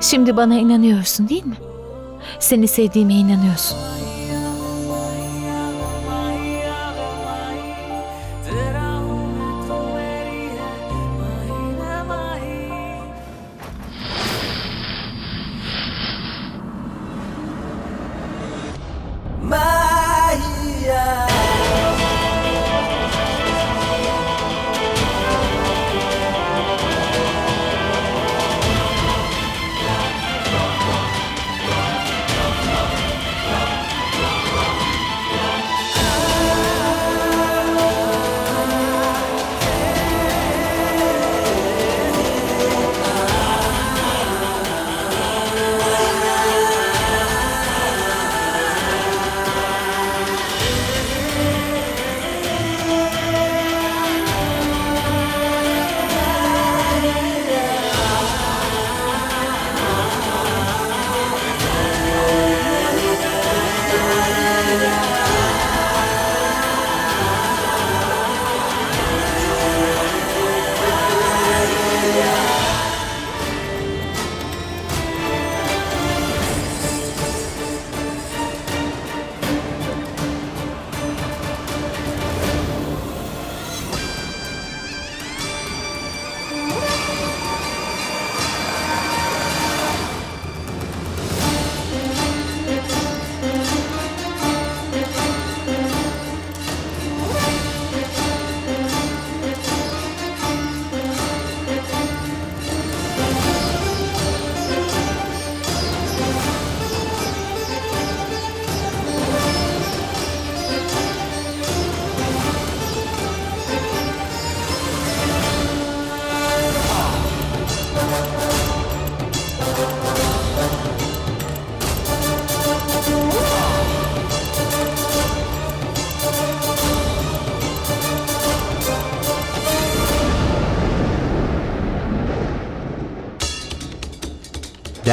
Şimdi bana inanıyorsun değil mi? Seni sevdiğime inanıyorsun.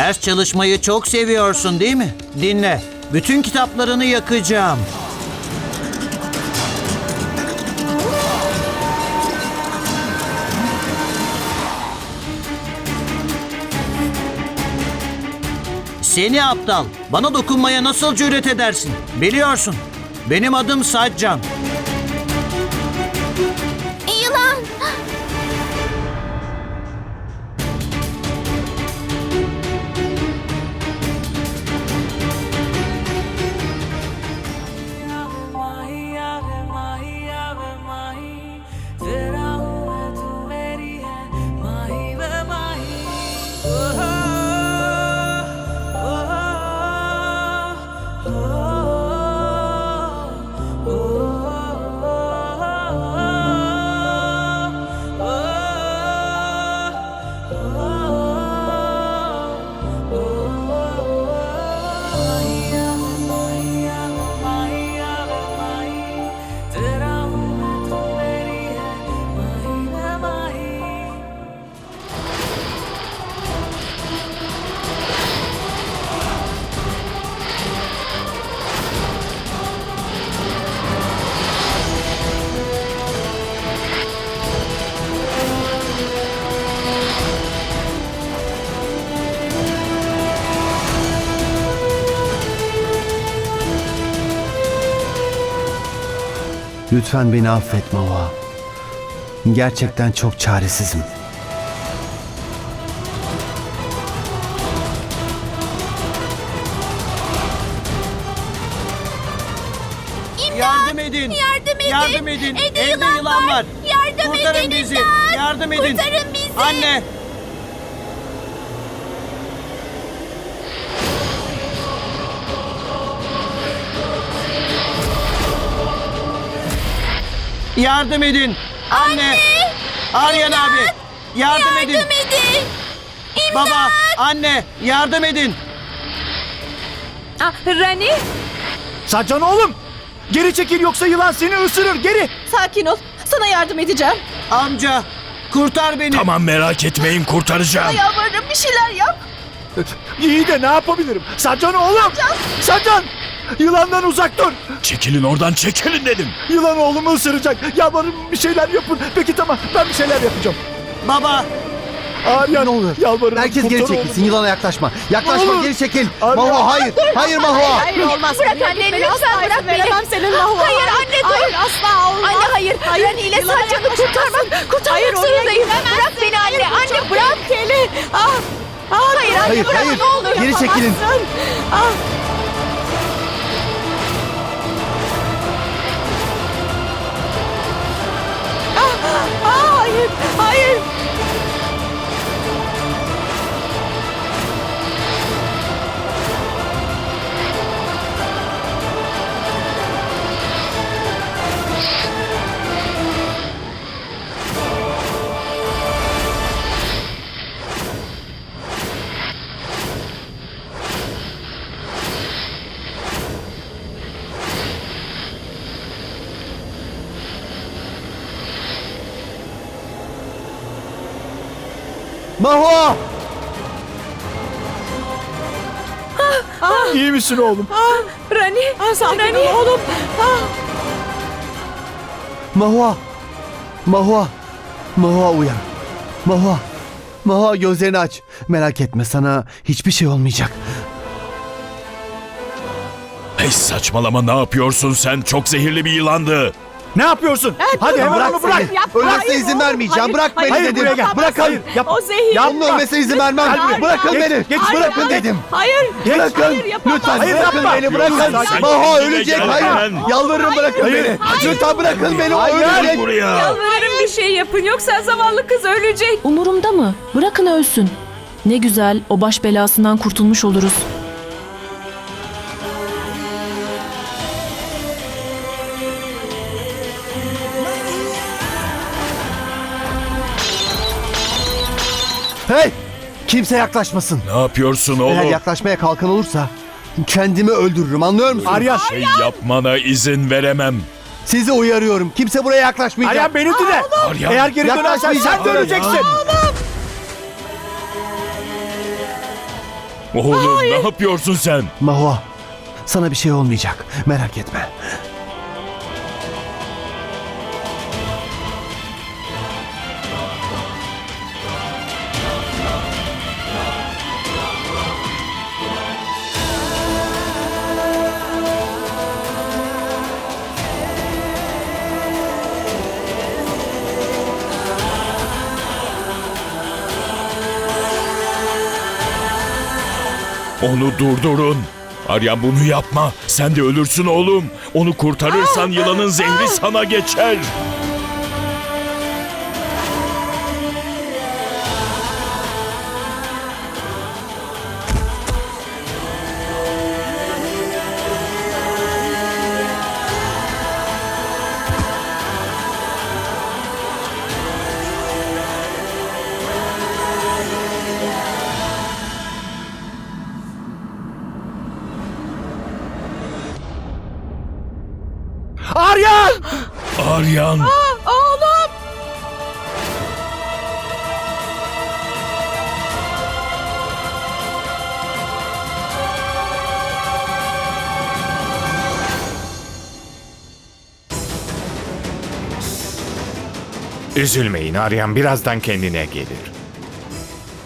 Ders çalışmayı çok seviyorsun değil mi? Dinle. Bütün kitaplarını yakacağım. Seni aptal. Bana dokunmaya nasıl cüret edersin? Biliyorsun. Benim adım Saccan. Lütfen beni affet Mava. Gerçekten çok çaresizim. Yardım edin. Yardım edin. Yardım edin. Evde Evde yılan yılan var. var. Yardım Kurtarın edin, bizi. imdat. Yardım edin. Kurtarın bizi. Anne. Yardım edin. Anne. Aryan abi. Yardım, edin. Yardım edin! İmdat! Baba, anne, yardım edin. Ah, Rani! Sacan oğlum! Geri çekil yoksa yılan seni ısırır geri. Sakin ol. Sana yardım edeceğim. Amca, kurtar beni. Tamam merak etmeyin kurtaracağım. Yalvarırım bir şeyler yap. İyi de ne yapabilirim? Sacan oğlum! Sacan! Yılandan uzak dur. Çekilin oradan çekilin dedim. Yılan oğlumu ısıracak. Yalvarırım bir şeyler yapın. Peki tamam ben bir şeyler yapacağım. Baba, Aryan Ne olur. Yalvarırım. Herkes geri kurtar çekilsin. oğlumu. Yılana yaklaşma. Yaklaşma Olur. geri çekil. Arya. Mahua hayır. Hayır Mahua. Hayır olmaz. Bırak anne lütfen bırak beni. Veremem senin Mahva. Hayır anne dur. Hayır asla olmaz. Anne hayır. Hayır, Rani ile yılana yaklaşamazsın. kurtarmak. Kurtarmak zorundayım. Bırak beni anne. Anne bırak. tehlikeli. Ah. Ah, Hayır anne Hayır, bırak hayır. ne olur. Geri çekilin. Ah, Mahua. İyi misin oğlum? Rani. Ah, sakin Rani. ol oğlum. Ah. Mahua. Mahua. Mahua uyan. Mahua. Mahua gözlerini aç. Merak etme sana hiçbir şey olmayacak. Hey saçmalama ne yapıyorsun sen? Çok zehirli bir yılandı. Ne yapıyorsun? Hadi hemen bırak onu bırak. seni. Yapma, Ölürse hayır izin oğlum. vermeyeceğim. Hayır, Bırak beni Hayır dedim. buraya gel. Bırakın. Hayır yapma. O zehir. Onun Yapma. ölmesine izin vermem. Hayır, Bırakın geç, beni. geç, Bırakın geç. dedim. Hayır. Bırakın. Hayır, yapamazsın. Lütfen Hayır, bırakın yapma. beni. Bırakın. Sen Mahua kendine ölecek. gel Hayır. hemen. Yalvarırım bırakın Hayır. beni. Lütfen bırakın beni. O Hayır. ölecek. Buraya. Yalvarırım bir şey yapın yoksa zavallı kız ölecek. Umurumda mı? Bırakın ölsün. Ne güzel o baş belasından kurtulmuş oluruz. Hey! Kimse yaklaşmasın. Ne yapıyorsun Eğer oğlum? yaklaşmaya kalkan olursa kendimi öldürürüm anlıyor musun? Aryan. Şey yapmana izin veremem. Sizi uyarıyorum. Kimse buraya yaklaşmayacak. Aryan beni dinle. Aryan. Eğer geri dönersen sen Yaklaşmayacak. de öleceksin. Oğlum ne yapıyorsun sen? Mahua, sana bir şey olmayacak. Merak etme. Onu durdurun. Aryan bunu yapma. Sen de ölürsün oğlum. Onu kurtarırsan yılanın zehri sana geçer. Aryan. Aryan. Oğlum. Üzülmeyin Aryan birazdan kendine gelir.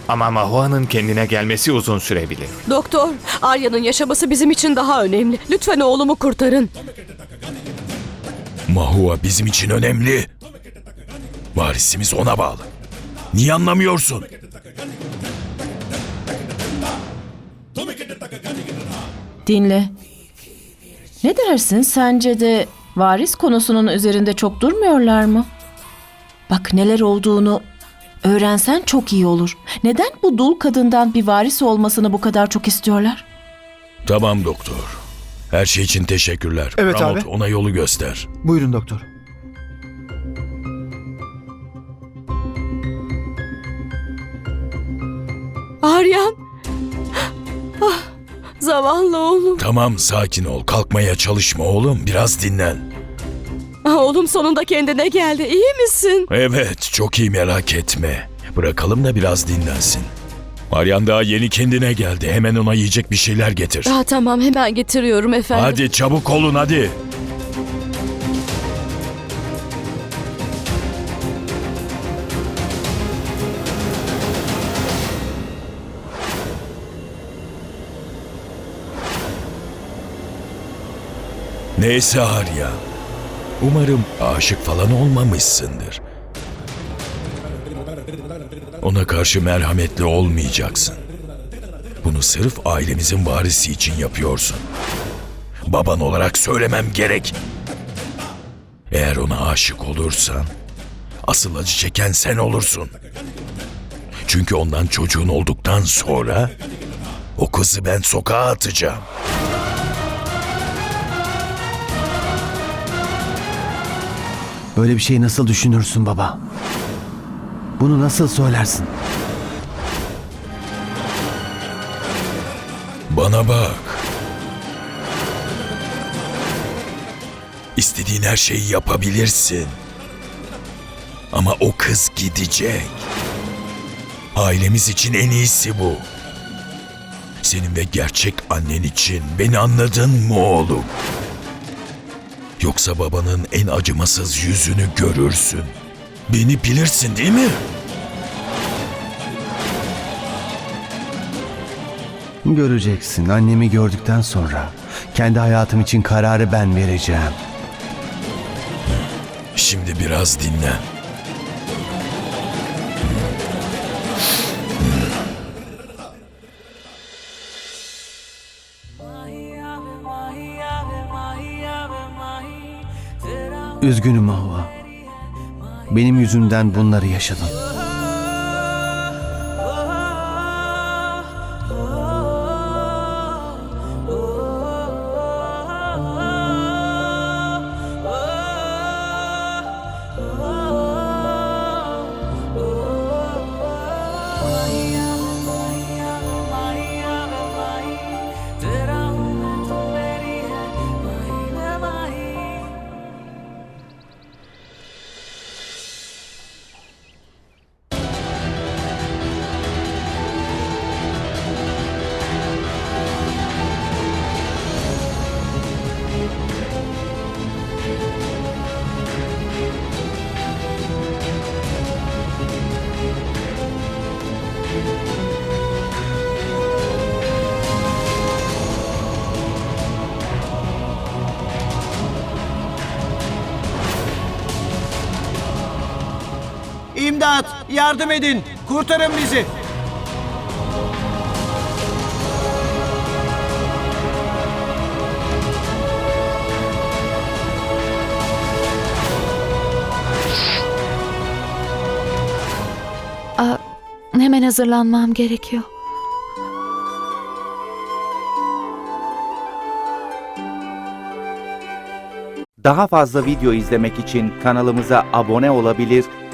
Ama Mahua'nın kendine gelmesi uzun sürebilir. Doktor, Arya'nın yaşaması bizim için daha önemli. Lütfen oğlumu kurtarın. Mahua bizim için önemli. Varisimiz ona bağlı. Niye anlamıyorsun? Dinle. Ne dersin sence de varis konusunun üzerinde çok durmuyorlar mı? Bak neler olduğunu öğrensen çok iyi olur. Neden bu dul kadından bir varis olmasını bu kadar çok istiyorlar? Tamam doktor. Her şey için teşekkürler. Evet Ramot, abi. ona yolu göster. Buyurun doktor. Aryan. Ah, zavallı oğlum. Tamam sakin ol. Kalkmaya çalışma oğlum. Biraz dinlen. Ah, oğlum sonunda kendine geldi. İyi misin? Evet çok iyi merak etme. Bırakalım da biraz dinlensin. Aryan daha yeni kendine geldi. Hemen ona yiyecek bir şeyler getir. Ah, tamam hemen getiriyorum efendim. Hadi çabuk olun hadi. Neyse Arya. Umarım aşık falan olmamışsındır. Ona karşı merhametli olmayacaksın. Bunu sırf ailemizin varisi için yapıyorsun. Baban olarak söylemem gerek. Eğer ona aşık olursan, asıl acı çeken sen olursun. Çünkü ondan çocuğun olduktan sonra o kızı ben sokağa atacağım. Böyle bir şeyi nasıl düşünürsün baba? Bunu nasıl söylersin? Bana bak. İstediğin her şeyi yapabilirsin. Ama o kız gidecek. Ailemiz için en iyisi bu. Senin ve gerçek annen için beni anladın mı oğlum? Yoksa babanın en acımasız yüzünü görürsün. Beni bilirsin değil mi? Göreceksin annemi gördükten sonra. Kendi hayatım için kararı ben vereceğim. Şimdi biraz dinlen. Üzgünüm Mahua. Benim yüzümden bunları yaşadın. İmdat! Yardım edin! Kurtarın bizi! Aa, hemen hazırlanmam gerekiyor. Daha fazla video izlemek için kanalımıza abone olabilir,